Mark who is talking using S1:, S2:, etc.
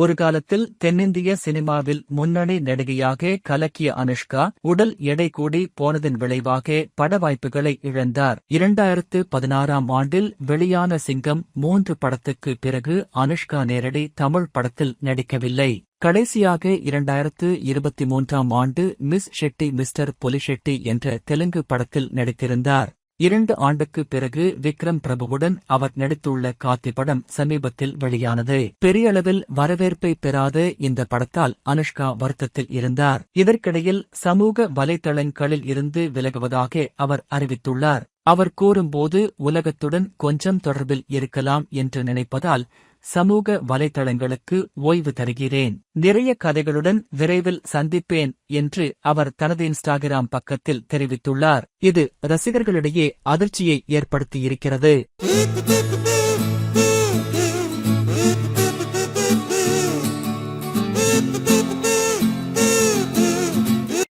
S1: ஒரு காலத்தில் தென்னிந்திய சினிமாவில் முன்னணி நடிகையாக கலக்கிய அனுஷ்கா உடல் எடை கூடி போனதன் விளைவாக பட வாய்ப்புகளை இழந்தார். இரண்டாயிரத்து பதினாறாம் ஆண்டில் வெளியான சிங்கம் மூன்று படத்துக்கு பிறகு அனுஷ்கா நேரடி தமிழ் படத்தில் நடிக்கவில்லை. கடைசியாக இரண்டாயிரத்து இருபத்தி மூன்றாம் ஆண்டு மிஸ் ஷெட்டி மிஸ்டர் பொலிஷெட்டி என்ற தெலுங்கு படத்தில் நடித்திருந்தார். இரண்டு ஆண்டுக்கு பிறகு விக்ரம் பிரபுவுடன் அவர் நடித்துள்ள காத்தி படம் சமீபத்தில் வெளியானது. பெரிய அளவில் வரவேற்பை பெறாத இந்த படத்தால் அனுஷ்கா வருத்தத்தில் இருந்தார். இதற்கிடையில் சமூக வலைதளங்களில் இருந்து விலகுவதாக அவர் அறிவித்துள்ளார். அவர் கூறும்போது உலகத்துடன் கொஞ்சம் தொடர்பில் இருக்கலாம் என்று நினைப்பதால் சமூக வலைதளங்களுக்கு ஓய்வு தருகிறேன். நிறைய கதைகளுடன் விரைவில் சந்திப்பேன் என்று அவர் தனது இன்ஸ்டாகிராம் பக்கத்தில் தெரிவித்துள்ளார். இது ரசிகர்களிடையே அதிர்ச்சியை ஏற்படுத்தியிருக்கிறது.